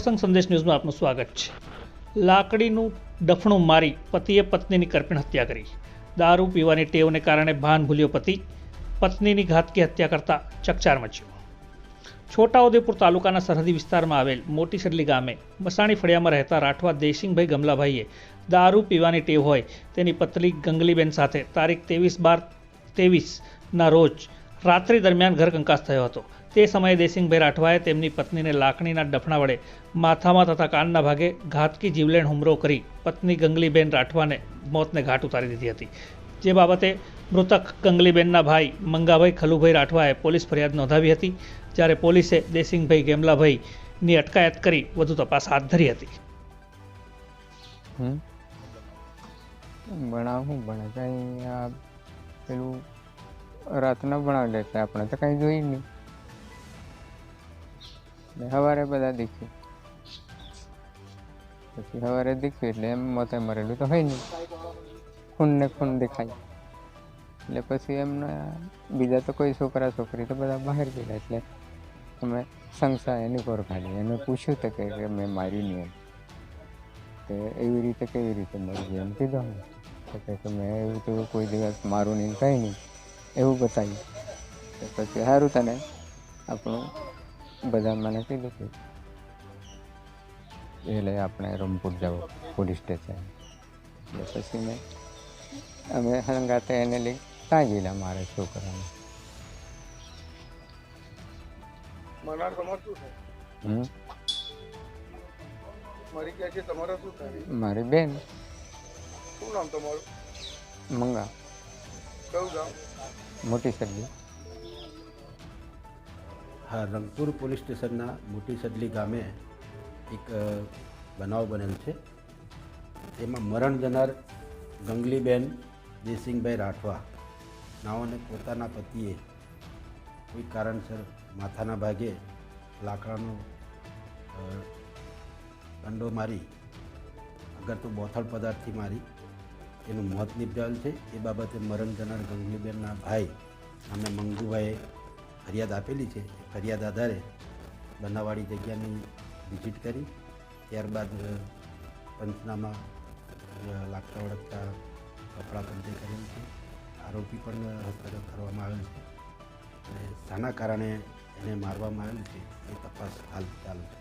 મોરસંગ સંદેશ ન્યૂઝમાં આપનું સ્વાગત છે. લાકડીનું ડફણું મારી પતિએ પત્નીની કરપીણ હત્યા કરી. દારૂ પીવાની ટેવને કારણે ભાન ભૂલ્યો પતિ. પત્નીની ઘાતકી હત્યા કરતા ચકચાર મચ્યો. છોટાઉદેપુર તાલુકાના સરહદી વિસ્તારમાં આવેલ મોટી સડલી ગામે મસાણી ફળિયામાં રહેતા રાઠવા દેશિંગભાઈ ગમલાભાઈએ દારૂ પીવાની ટેવ હોય તેની પત્ની ગંગલીબેન સાથે તારીખ ત્રેવીસ બાર ત્રેવીસના રોજ રાત્રિ દરમિયાન ઘર કંકાસ થયો હતો. તે સમયે દેસિંગભાઈ રાઠવાએ તેમની પત્નીને લાકડીના ડફણા વડે માથામાં તથા કાનના ભાગે ઘાતકી જીવલેણ હુમલો કરી પત્ની ગંગલીબેન રાઠવાને મોતને ઘાટ ઉતારી દીધી હતી. જે બાબતે મૃતક ગંગલીબેનના ભાઈ મંગાભાઈ ખલુભાઈ રાઠવાએ પોલીસ ફરિયાદ નોંધાવી હતી, જ્યારે પોલીસે દેસિંગભાઈ ગેમલાભાઈની અટકાયત કરી વધુ તપાસ હાથ ધરી હતી. ભણાવ શું ભણે કઈ આ પેલું રાતના ભણાવી લેતા આપણે તો કઈ જોઈ નહીં. ને સવારે બધા દીખ્યું પછી સવારે દીખ્યું એટલે એમ મોતે મરેલું તો હોય નહીં. ખૂન ને ખૂન દેખાય. એટલે પછી એમને બીજા તો કોઈ છોકરા છોકરી તો બધા બહાર ગયા એટલે અમે શંકા એની પર ખાલી એને પૂછ્યું તો કે મેં માર્યું નહીં એમ. કે એવી રીતે કેવી રીતે મળી ગયું એમ કીધું અમે તો કે મેં એવું તો કોઈ દિવસ મારું નહીં, કંઈ નહીં. એવું બતાવ્યું. તો પછી સારું તને આપણું બધા મને કીધું કે એટલે આપણે રમપુર જાવ પોલીસ સ્ટેશન એટલે પછી મેં અમે હંગાતે એને લઈ ત્યાં ગયેલા મારા છોકરાને. મારી તમારે મારી બેન. શું નામ તમારું? મંગા. કયું ગામ? મોટી સલ્લી હા રંગપુર પોલીસ સ્ટેશનના મોટી સડલી ગામે એક બનાવ બનેલ છે. તેમાં મરણ જનાર ગંગલીબેન દેસિંગભાઈ રાઠવા નાઓને પોતાના પતિએ કોઈ કારણસર માથાના ભાગે લાકડાનો દંડો મારી અગર તો બોથડ પદાર્થથી મારી, એનું મોત નિપજાવેલ છે. એ બાબતે મરણ જનાર ગંગલીબેનના ભાઈ અને મંગુભાઈએ ફરિયાદ આપેલી છે ફરિયાદ આધારે બનાવવાળી જગ્યાની વિઝિટ કરી, ત્યારબાદ પંચનામા લાગતા વળગતા કપડાં પંચે કરેલ છે, આરોપી પણ હસ્તગત કરવામાં આવેલ છે. અને શાના કારણે એને મારવામાં આવેલ છે, એ તપાસ હાલ ચાલુ છે.